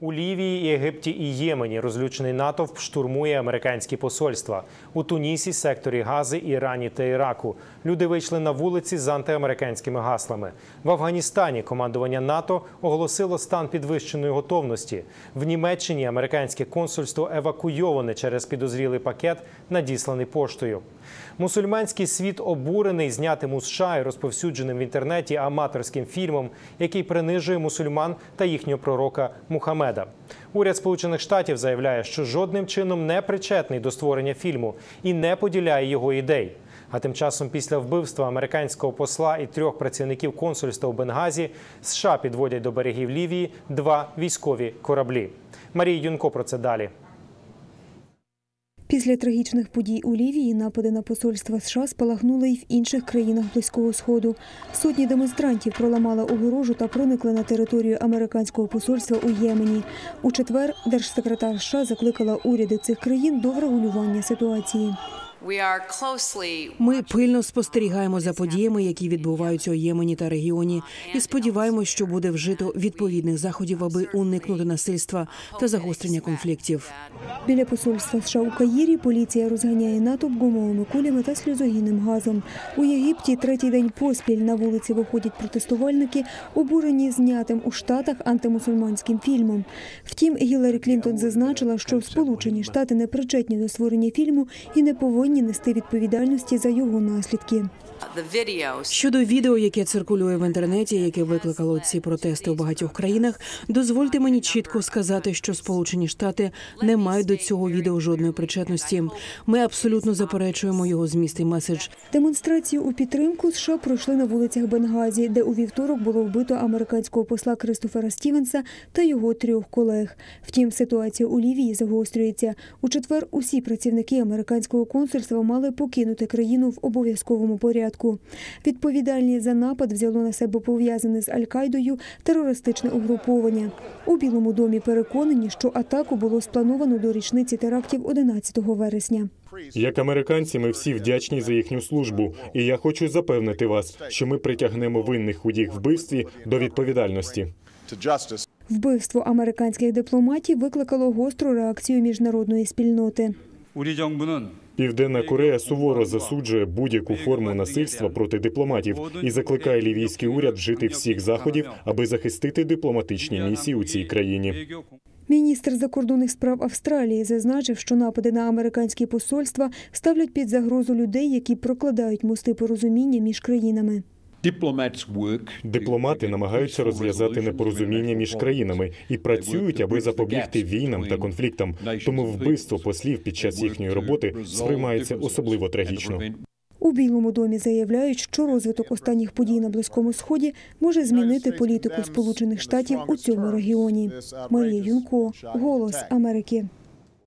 У Лівії, Єгипті і Ємені розлючений натовп штурмує американські посольства. У Тунісі, секторі Гази, Ірані та Іраку люди вийшли на вулиці з антиамериканськими гаслами. В Афганістані командування НАТО оголосило стан підвищеної готовності. В Німеччині американське консульство евакуйоване через підозрілий пакет, надісланий поштою. Мусульманський світ обурений знятим у США і розповсюдженим в інтернеті аматорським фільмом, який принижує мусульман та їхнього пророка Мухаммеда. Уряд Сполучених Штатів заявляє, що жодним чином не причетний до створення фільму і не поділяє його ідей. А тим часом, після вбивства американського посла і трьох працівників консульства у Бенгазі, США підводять до берегів Лівії два військові кораблі. Марія Юнко про це далі. Після трагічних подій у Лівії напади на посольства США спалахнули й в інших країнах Близького Сходу. Сотні демонстрантів проламали огорожу та проникли на територію американського посольства у Ємені. У четвер держсекретар США закликала уряди цих країн до врегулювання ситуації. Ми пильно спостерігаємо за подіями, які відбуваються у Ємені та регіоні, і сподіваємось, що буде вжито відповідних заходів, аби уникнути насильства та загострення конфліктів. Біля посольства США у Каїрі поліція розганяє натовп гумовими кулями та сльозогінним газом. У Єгипті третій день поспіль на вулиці виходять протестувальники, обурені знятим у Штатах антимусульманським фільмом. Втім, Гіларі Клінтон зазначила, що Сполучені Штати не причетні до створення фільму і не повинні нести відповідальності за його наслідки. Щодо відео, яке циркулює в інтернеті, яке викликало ці протести у багатьох країнах, дозвольте мені чітко сказати, що Сполучені Штати не мають до цього відео жодної причетності. Ми абсолютно заперечуємо його зміст і меседж. Демонстрацію у підтримку США пройшли на вулицях Бенгазі, де у вівторок було вбито американського посла Кристофера Стівенса та його трьох колег. Втім, ситуація у Лівії загострюється. У четвер усі працівники американського консульства мали покинути країну в обов'язковому порядку. Відповідальність за напад взяло на себе пов'язане з Аль-Кайдою терористичне угруповання. У Білому домі переконані, що атаку було сплановано до річниці терактів 11 вересня. Як американці, ми всі вдячні за їхню службу, і я хочу запевнити вас, що ми притягнемо винних у їх вбивстві до відповідальності. Вбивство американських дипломатів викликало гостру реакцію міжнародної спільноти. Південна Корея суворо засуджує будь-яку форму насильства проти дипломатів і закликає лівійський уряд вжити всіх заходів, аби захистити дипломатичні місії у цій країні. Міністр закордонних справ Австралії зазначив, що напади на американські посольства ставлять під загрозу людей, які прокладають мости порозуміння між країнами. Дипломати намагаються розв'язати непорозуміння між країнами і працюють, аби запобігти війнам та конфліктам. Тому вбивство послів під час їхньої роботи сприймається особливо трагічно. У Білому домі заявляють, що розвиток останніх подій на Близькому Сході може змінити політику Сполучених Штатів у цьому регіоні. Марія Юнко, Голос Америки.